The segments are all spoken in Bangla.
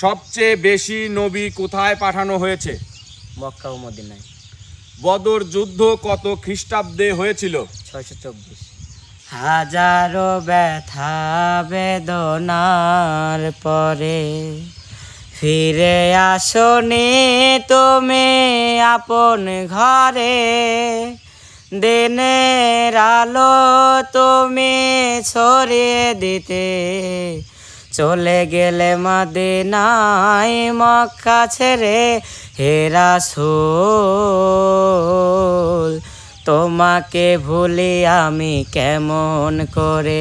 সবচেয়ে বেশি নবী কোথায় পাঠানো হয়েছে? মক্কা ও মদিনায়। বদর যুদ্ধ কত খ্রিস্টাব্দে হয়েছিল? ছয়শো চব্বিশ। হাজারো ব্যথা বেদনার পরে ফিরে আসনি তুমি আপন ঘরে। দিনের আলো তুমি ছড়িয়ে দিতে চলে গেলে মদিনায় মক্কা ছেড়ে হেরা তোমাকে ভুলি আমি কেমন করে?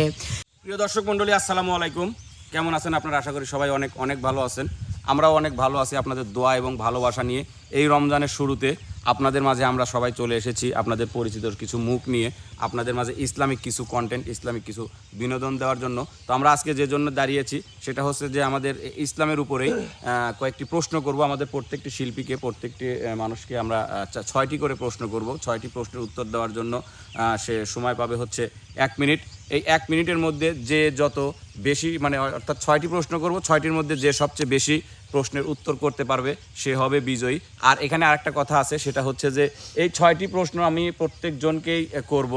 প্রিয় দর্শক মণ্ডলী, আসসালামু আলাইকুম। কেমন আছেন আপনারা? আশা করি সবাই অনেক অনেক ভালো আছেন। আমরাও অনেক ভালো আছি আপনাদের দোয়া এবং ভালোবাসা নিয়ে এই রমজানের শুরুতে। আপনাদের মাঝে আমরা সবাই চলে এসেছি আপনাদের পরিচিত কিছু মুখ নিয়ে, আপনাদের মাঝে ইসলামিক কিছু কন্টেন্ট ইসলামিক কিছু বিনোদন দেওয়ার জন্য। তো আমরা আজকে যে জন্য দাঁড়িয়েছি, সেটা হচ্ছে যে আমাদের ইসলামের উপরেই কয়েকটি প্রশ্ন করব আমাদের প্রত্যেকটি শিল্পীকে, প্রত্যেকটি মানুষকে আমরা ছয়টি করে প্রশ্ন করব। ছয়টি প্রশ্নের উত্তর দেওয়ার জন্য সে সময় পাবে হচ্ছে এক মিনিট। এই এক মিনিটের মধ্যে যে যত বেশি মানে অর্থাৎ ছয়টি প্রশ্ন করব, ছয়টির মধ্যে যে সবচেয়ে বেশি প্রশ্নের উত্তর করতে পারবে, সে হবে বিজয়ী। আর এখানে আরেকটা কথা আছে, সেটা হচ্ছে যে এই ছয়টি প্রশ্ন আমি প্রত্যেকজনকেই করব।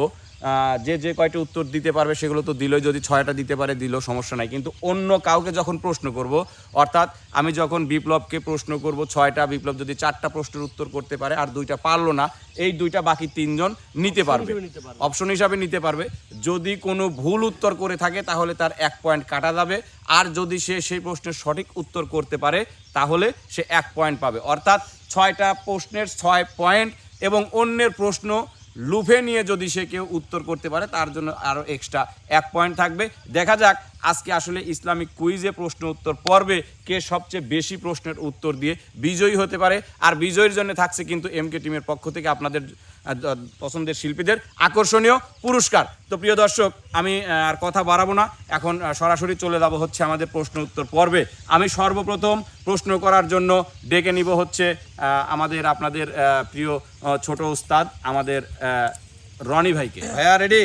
যে যে কয়টা উত্তর দিতে পারবে সেগুলো তো দিলই যদি ছয়টা দিতে পারে দিল সমস্যা নাই। কিন্তু অন্য কাউকে যখন প্রশ্ন করব অর্থাৎ আমি যখন বিপ্লবকে প্রশ্ন করব ছয়টা বিপ্লব যদি চারটা প্রশ্নের উত্তর করতে পারে আর দুইটা পারল না এই দুইটা বাকি তিনজন নিতে পারবে। অপশন হিসাবে নিতে পারবে। যদি কোনো ভুল উত্তর করে থাকে তাহলে তার এক পয়েন্ট কাটা যাবে। আর যদি সে সেই প্রশ্নের সঠিক উত্তর করতে পারে তাহলে সে এক পয়েন্ট পাবে। অর্থাৎ ছয়টা প্রশ্নের ছয় পয়েন্ট এবং অন্যের প্রশ্ন লুফে নিয়ে যদি সে কেউ উত্তর করতে পারে, তার জন্য আরও এক্সট্রা এক পয়েন্ট থাকবে। দেখা যাক আজকে আসলে ইসলামিক কুইজে প্রশ্ন উত্তর পর্বে কে সবচেয়ে বেশি প্রশ্নের উত্তর দিয়ে বিজয়ী হতে পারে। আর বিজয়ীর জন্য থাকছে কিন্তু এম কে টিমের পক্ষ থেকে আপনাদের পছন্দের শিল্পীদের আকর্ষণীয় পুরস্কার। তো প্রিয় দর্শক আমি আর কথা বাড়াবো না। এখন সরাসরি চলে যাব হচ্ছে আমাদের প্রশ্ন উত্তর পর্বে। আমি সর্বপ্রথম প্রশ্ন করার জন্য ডেকে নিব হচ্ছে আমাদের আপনাদের প্রিয় ছোট উস্তাদ আমাদের রনি ভাইকে। ভাইয়া রেডি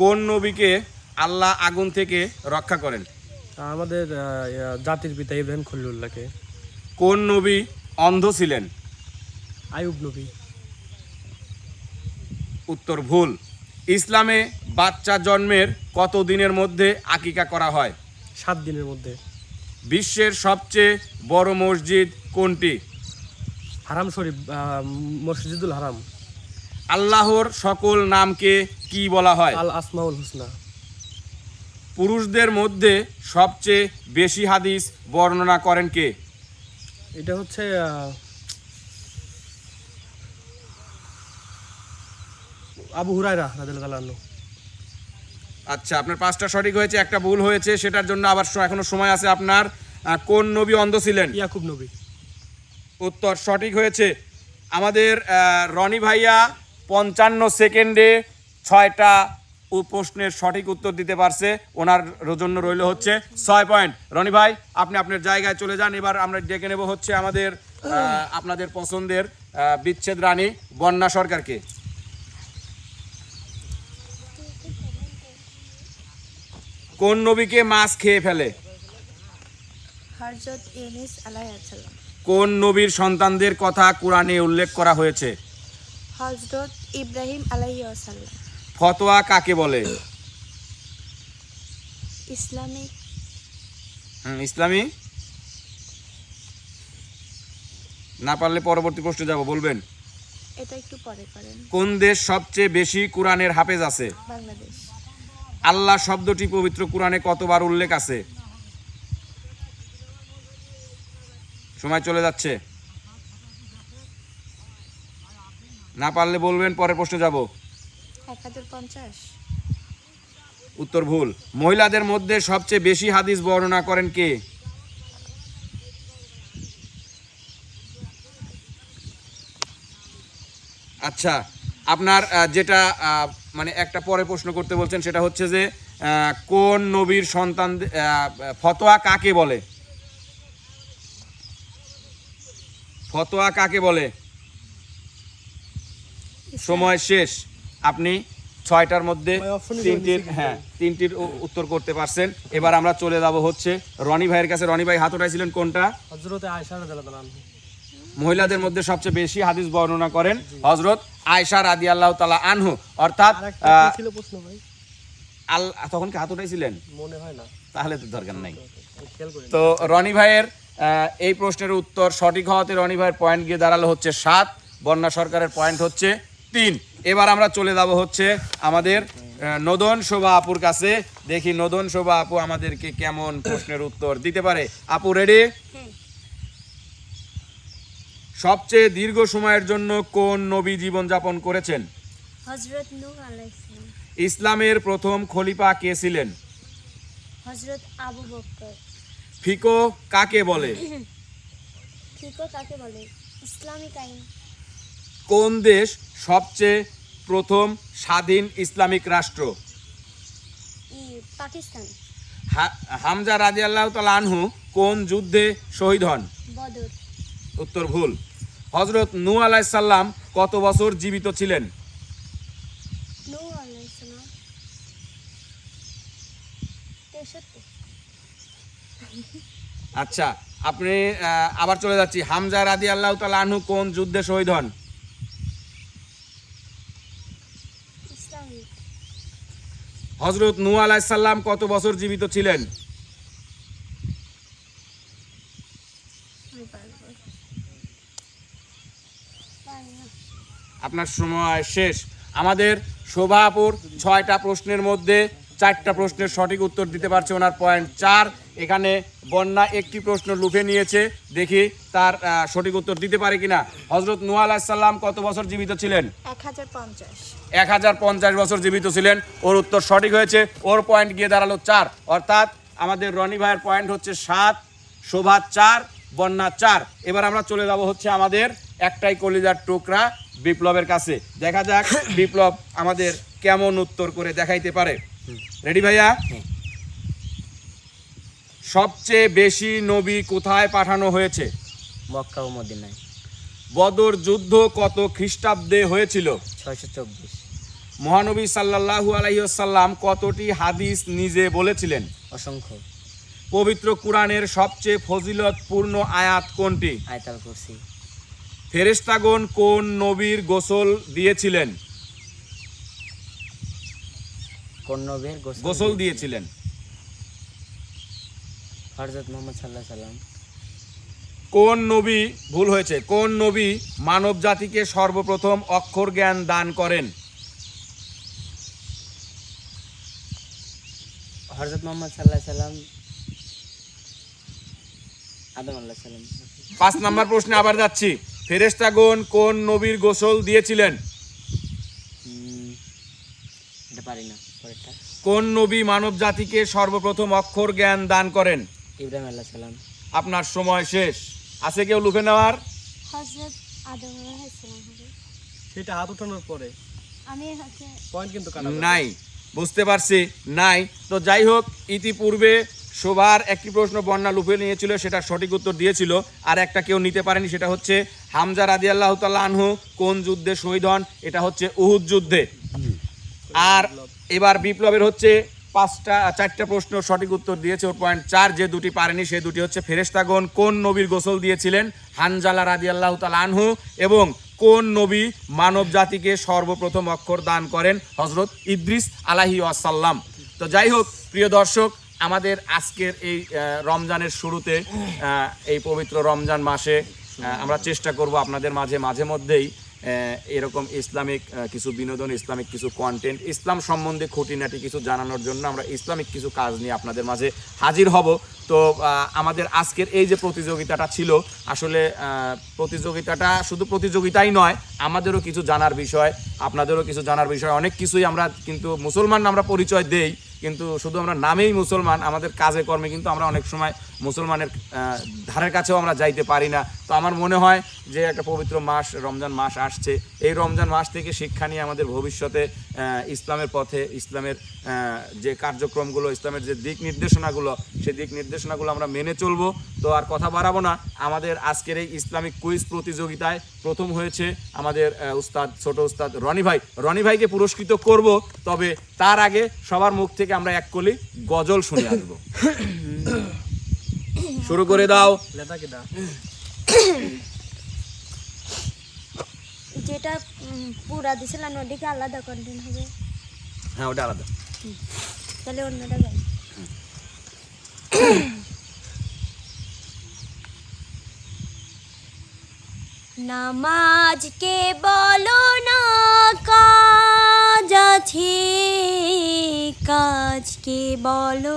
কোন নবীকে আল্লাহ আগুন থেকে রক্ষা করেন? আমাদের জাতির পিতা ইব্রাহিম খলিলুল্লাহকে। কোন নবী অন্ধ ছিলেন? আয়ুব নবী। উত্তর ভুল। ইসলামে বাচ্চা জন্মের কত দিনের মধ্যে আকিকা করা হয়? সাত দিনের মধ্যে। বিশ্বের সবচেয়ে বড় মসজিদ কোনটি? হারাম শরীফ আহ, মসজিদুল হারাম। আল্লাহর সকল নামকে কি বলা হয়? আল আসমাউল হুসনা। পুরুষদের মধ্যে সবচেয়ে বেশি হাদিস বর্ণনা করেন কে? এটা হচ্ছে আহ, আবু হুরাইরা আনহু। আচ্ছা আপনার পাঁচটা সঠিক হয়েছে একটা ভুল হয়েছে সেটার জন্য আবার এখনও সময় আছে আপনার। কোন নবী অন্ধ ছিলেন? ইয়াকুব নবী। উত্তর সঠিক হয়েছে। আমাদের রনি ভাইয়া পঞ্চান্ন সেকেন্ডে ছয়টা প্রশ্নের সঠিক উত্তর দিতে পারছে। ওনার জন্য রইল হচ্ছে ছয় পয়েন্ট। রনি ভাই আপনি আপনার জায়গায় চলে যান। এবার আমরা ডেকে নেব হচ্ছে আমাদের আপনাদের পছন্দের বিচ্ছেদ রানী বন্যা সরকারকে। কোন নবীকে মাছ খেয়ে ফেলে? ইউনিস কোন নবীর সন্তানদের কথা কোরআনে উল্লেখ করা হয়েছে? হজরত ইব্রাহিম আলাইসাল্লাম ফতোয়া কাকে বলে? ইসলামিক। হুম, ইসলামী? না পারলে পরবর্তী প্রশ্নে যাব বলবেন। এটা একটু পরে করেন। কোন দেশ সবচেয়ে বেশি কোরআনের হাফেজ আছে? বাংলাদেশ। আল্লাহ শব্দটি পবিত্র কোরআনে কতবার উল্লেখ আছে? সময় চলে যাচ্ছে। না পারলে বলবেন পরের প্রশ্নে যাব। উত্তর ভুল। মহিলাদের মধ্যে সবচেয়ে বেশি হাদিস বর্ণনা করেন কে? আচ্ছা আপনার যেটা মানে একটা পরে প্রশ্ন করতে বলছেন সেটা হচ্ছে যে কোন নবীর সন্তান ফতোয়া কাকে বলে? ফতোয়া কাকে বলে? সময় শেষ। আপনি ছয়টার মধ্যে তিনটির হ্যাঁ তিনটির উত্তর করতে পারছেন। এবার আমরা চলে যাব হচ্ছে রনি ভাইয়ের কাছে। রনি ভাই হাত উঠাইছিলেন কোনটা? মহিলাদের মধ্যে সবচেয়ে বেশি হাদিস বর্ণনা করেন হজরত আয়সা রাদি আল্লাহ তালা আনহু অর্থাৎ আর একটা আহ, কি ছিল প্রশ্ন ভাই? আল তখন কি হাত উঠাইছিলেন? মনে হয় না। তাহলে তো দরকার নাই। তো রনি ভাইয়ের এই প্রশ্নের উত্তর সঠিক হওয়াতে রনি ভাইয়ের পয়েন্ট গিয়ে দাঁড়াল হচ্ছে সাত বন্যা সরকারের পয়েন্ট হচ্ছে তিন। এবার আমরা চলে যাব হচ্ছে আমাদের নদন শোভা আপুর কাছে। দেখি নদন শোভা আপু আমাদেরকে কেমন প্রশ্নের উত্তর দিতে পারে। আপু রেডি সবচেয়ে দীর্ঘ সময়ের জন্য কোন নবী জীবন যাপন করেছেন? হজরত নূহ আলাইসালাম ইসলামের প্রথম খলিফা কে ছিলেন? আবু ফিকো কাকে বলে? ফিকো কাকে বলে? ইসলামিক আইন কোন দেশ সবচেয়ে প্রথম স্বাধীন ইসলামিক রাষ্ট্র? পাকিস্তান। হামজা রাজি আল্লাহ আনহু কোন যুদ্ধে শহীদ হন? বদর। উত্তর ভুল। হজরত নূ আলাইসাল্লাম কত বছর জীবিত ছিলেন? আচ্ছা আপনি আবার চলে যাচ্ছি। হামজা রাজি আল্লাহ আনহু কোন যুদ্ধে শহীদ হন? হজরত নূ আলাইসাল্লাম কত বছর জীবিত ছিলেন? আপনার সময় শেষ। আমাদের শোভাপুর ছয়টা প্রশ্নের মধ্যে চারটা প্রশ্নের সঠিক উত্তর দিতে পারছে ওনার পয়েন্ট চার। এখানে বন্যা একটি প্রশ্ন লুফে নিয়েছে। দেখি তার সঠিক উত্তর দিতে পারে কিনা। হজরত নুয়া আলাহিসাল্লাম কত বছর জীবিত ছিলেন? এক হাজার পঞ্চাশ। এক হাজার পঞ্চাশ বছর জীবিত ছিলেন। ওর উত্তর সঠিক হয়েছে। ওর পয়েন্ট গিয়ে দাঁড়াল চার। অর্থাৎ আমাদের রনি ভাইয়ের পয়েন্ট হচ্ছে সাত শোভা চার। বন্যা চার। এবার আমরা চলে যাব হচ্ছে আমাদের একটাই কলিজার টুকরা বিপ্লবের কাছে। দেখা যাক বিপ্লব আমাদের কেমন উত্তর করে দেখাইতে পারে। রেডি ভাইয়া? হ্যাঁ। সবচেয়ে বেশি নবী কোথায় পাঠানো হয়েছে? মক্কা ও মদিনায়। বদর যুদ্ধ কত খ্রিস্টাব্দে হয়েছিল? ছয়শো চব্বিশ। মহানবী সাল্লাল্লাহু আলাইসাল্লাম কতটি হাদিস নিজে বলেছিলেন? অসংখ্য। পবিত্র কোরআনের সবচেয়ে ফজিলতপূর্ণ আয়াত কোনটি? আয়তাল কুরসি। ফেরেশতাগণ কোন নবীর গোসল দিয়েছিলেন? কোন নবীর গোসল দিয়েছিলেন? হরজত মোহাম্মদ সাল্লাহ সাল্লাম কোন নবী ভুল হয়েছে কোন নবী মানব জাতিকে সর্বপ্রথম অক্ষর জ্ঞান দান করেন? হরজত মোহাম্মদ সাল্লাহ সাল্লাম আদম আল্লাহ সাল্লাম পাঁচ নাম্বার প্রশ্নে আবার যাচ্ছি। ফেরেশতাগণ কোন নবীর গোসল দিয়েছিলেন? এটা পারি না পরেরটা। কোন নবী মানব জাতিকে সর্বপ্রথম অক্ষর জ্ঞান দান করেন? ইব্রাহিম আল্লাহ সাল্লাম আপনার সময় শেষ। আছে কেউ লুফে নেওয়ার? আদম সেটা হাত উঠানোর পরে। আমি পয়েন্ট কিন্তু নাই। বুঝতে পারছি নাই। তো যাই হোক ইতিপূর্বে শোভার একটি প্রশ্ন বন্যা লুফে নিয়েছিল, সেটা সঠিক উত্তর দিয়েছিল। আর একটা কেউ নিতে পারেনি, সেটা হচ্ছে হামজা রাদি আল্লাহ আনহু, কোন যুদ্ধে শহীদ হন? এটা হচ্ছে উহুদ যুদ্ধে। আর এবার বিপ্লবের হচ্ছে পাঁচটা, চারটা প্রশ্ন সঠিক উত্তর দিয়েছে, ওর পয়েন্ট চার, যে দুটি পারেনি, সে দুটি হচ্ছে ফেরেশতাগণ। কোন নবীর গোসল দিয়েছিলেন? হানজালা রাদি আল্লাহ আনহু এবং কোন নবী মানব জাতিকে সর্বপ্রথম অক্ষর দান করেন? হজরত ইদ্রিস আলাহি আসাল্লাম তো যাই হোক, প্রিয় দর্শক আমাদের আজকের এই রমজানের শুরুতে এই পবিত্র রমজান মাসে আমরা চেষ্টা করব আপনাদের মাঝে মাঝে মধ্যেই এরকম ইসলামিক কিছু বিনোদন, ইসলামিক কিছু কন্টেন্ট ইসলাম সম্বন্ধে খুঁটিনাটি কিছু জানানোর জন্য আমরা ইসলামিক কিছু কাজ নিয়ে আপনাদের মাঝে হাজির হব। তো আমাদের আজকের এই যে প্রতিযোগিতাটা ছিল, আসলে প্রতিযোগিতাটা শুধু প্রতিযোগিতাই নয়, আমাদেরও কিছু জানার বিষয়, আপনাদেরও কিছু জানার বিষয়, অনেক কিছুই আমরা কিন্তু মুসলমান আমরা পরিচয় দেই। কিন্তু শুধু আমরা নামেই মুসলমান আমাদের কাজে কর্মে কিন্তু আমরা অনেক সময় মুসলমানের ধারের কাছেও আমরা যাইতে পারি না তো আমার মনে হয় যে একটা পবিত্র মাস রমজান মাস আসছে এই রমজান মাস থেকে শিক্ষা নিয়ে আমাদের ভবিষ্যতে ইসলামের পথে ইসলামের যে কার্যক্রমগুলো ইসলামের যে দিক নির্দেশনাগুলো সেই দিক নির্দেশনাগুলো আমরা মেনে চলবো তো আর কথা বাড়াবো না আমাদের আজকের এই ইসলামিক কুইজ প্রতিযোগিতায় প্রথম হয়েছে আমাদের উস্তাদ ছোট উস্তাদ রনি ভাই রনি ভাইকে পুরস্কৃত করব তবে তার আগে সবার মুখ থেকে আমরা এক কলি গজল শুনে আসব শুরু করে দাও। যেটা পুরা দিছিলাম ওদিকে আলাদা কন্টেন্ট হবে। হ্যাঁ ওটা আলাদা। তাহলে অন্যটা গাই নামাজকে বলো না কাজ আছে। কাজকে বলো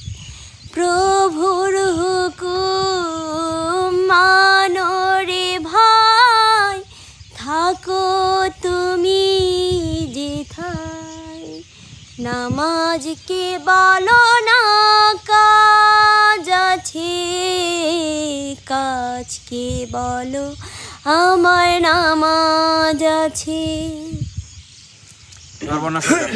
প্রভুর হুকুম মানরে ভাই, থাকো তুমি যেথায় নামাজকে বলো না, কাজ আছে, কাজকে বলো, আমার নামাজ আছে এবার বর্ণনা শুরু করো।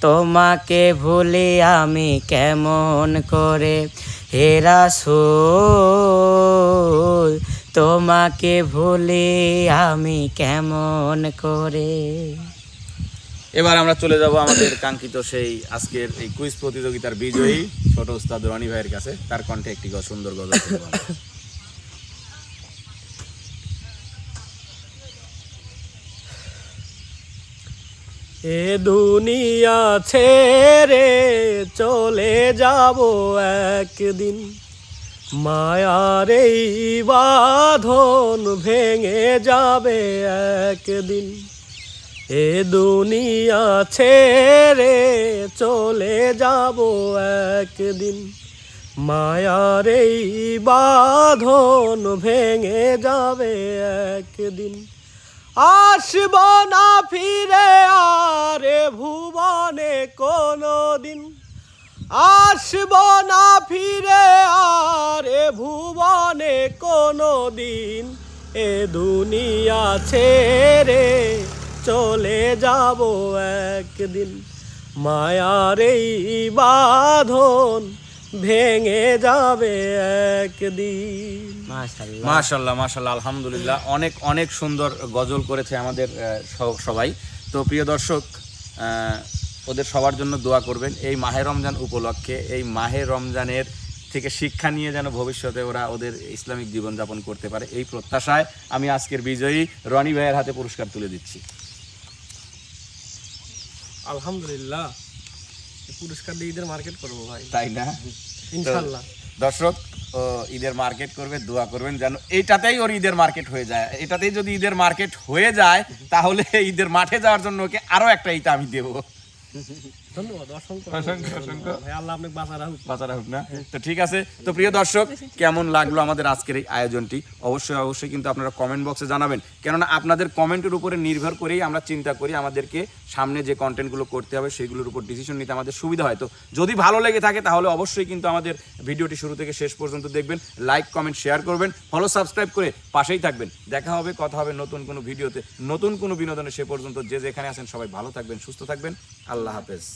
তোমাকে ভুলি আমি কেমন করে? হেরা তোমাকে ভুলি আমি কেমন করে? এবার আমরা চলে যাব আমাদের কাঙ্ক্ষিত সেই আজকের এই কুইজ প্রতিযোগিতার বিজয়ী ছোট উস্তাদ রনি ভাইয়ের কাছে। তার কণ্ঠে একটি সুন্দর গজল এ দুনিয়া ছেড়ে চলে যাব একদিন। মায়ার এই বাঁধন ভেঙে যাবে একদিন। এ দুনিয়া ছেড়ে চলে যাব একদিন। মায়ার এই বাঁধন ভেঙে যাবে একদিন। আসব না ফিরে আরে ভুবনে কোনো দিন আসব না ফিরে আরে ভুবনে কোনো দিন এ দুনিয়া ছেড়ে চলে যাব একদিন। মায়ার এই বাঁধন ভেঙে যাবে একদিন। মাশাল্লাহ মাশাল্লাহ আলহামদুলিল্লাহ। অনেক অনেক সুন্দর গজল করেছে আমাদের সবাই। তো প্রিয় দর্শক ওদের সবার জন্য দোয়া করবেন এই মাহে রমজান উপলক্ষে এই মাহে রমজানের থেকে শিক্ষা নিয়ে যেন ভবিষ্যতে ওরা ওদের ইসলামিক জীবনযাপন করতে পারে এই প্রত্যাশায় আমি আজকের বিজয়ী রনি ভাইয়ের হাতে পুরস্কার তুলে দিচ্ছি। আলহামদুলিল্লাহ পুরস্কার দিয়ে ঈদের মার্কেট করব ভাই। তাই না? ইনশাল্লাহ। দর্শক ও ঈদের মার্কেট করবে দোয়া করবেন যেন এটাতেই ওর ঈদের মার্কেট হয়ে যায়। এটাতেই যদি ঈদের মার্কেট হয়ে যায় তাহলে ঈদের মাঠে যাওয়ার জন্য ওকে আরও একটা ইটা আমি দেবো। ধন্যবাদ অসংখ্য অসংখ্য, অসংখ্য। ভাই আল্লাহ আপনাকে বাঁচা রাখুক বাজার হোক না। তো ঠিক আছে। তো প্রিয় দর্শক কেমন লাগল আমাদের আজকের এই আয়োজনটি? অবশ্যই অবশ্যই কিন্তু আপনারা কমেন্ট বক্সে জানাবেন। কেননা আপনাদের কমেন্টের উপরে নির্ভর করেই আমরা চিন্তা করি আমাদেরকে সামনে যে কন্টেন্টগুলো করতে হবে সেগুলোর উপর ডিসিশন নিতে আমাদের সুবিধা হয়। তো যদি ভালো লেগে থাকে তাহলে অবশ্যই কিন্তু আমাদের ভিডিওটি শুরু থেকে শেষ পর্যন্ত দেখবেন লাইক কমেন্ট শেয়ার করবেন ফলো সাবস্ক্রাইব করে পাশেই থাকবেন। দেখা হবে কথা হবে নতুন কোনো ভিডিওতে নতুন কোনো বিনোদনে সে পর্যন্ত যে যেখানে আছেন সবাই ভালো থাকবেন সুস্থ থাকবেন। আল্লাহ হাফেজ।